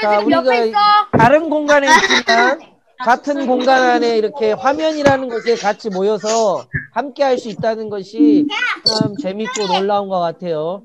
자, 우리가 다른 공간에 있지만 같은 공간 안에 이렇게 화면이라는 곳에 같이 모여서 함께 할 수 있다는 것이 참 재밌고 놀라운 것 같아요.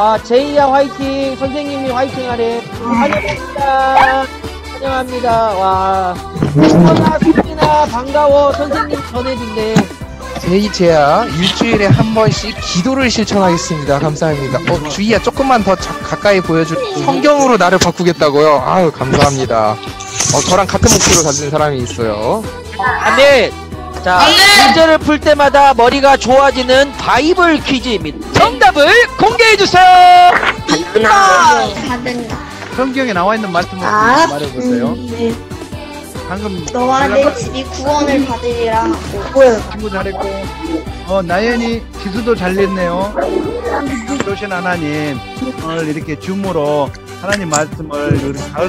아, 제이야 화이팅! 선생님이 화이팅 하래. 환영합니다. 환영합니다. 와. 수원아, 수진아, 반가워. 선생님 전해준대. 제이제야 일주일에 한 번씩 기도를 실천하겠습니다. 감사합니다. 어, 주희야 조금만 더 자- 가까이 보여줄 성경으로 나를 바꾸겠다고요. 아유 감사합니다. 어, 저랑 같은 목표를 가진 사람이 있어요. 아멘. 자, 문제를 풀 때마다 머리가 좋아지는 바이블 퀴즈입니다. 정답을 공개해 주세요. 성경에 나와 있는 말씀을 아, 말해보세요. 음, 네. 방금 너와 내 집이 구원을 받으리라 친구 잘했고, 어, 나연이 기수도 잘 냈네요. 좋으신 하나님, 오늘 이렇게 줌으로 하나님 말씀을 우리 가르,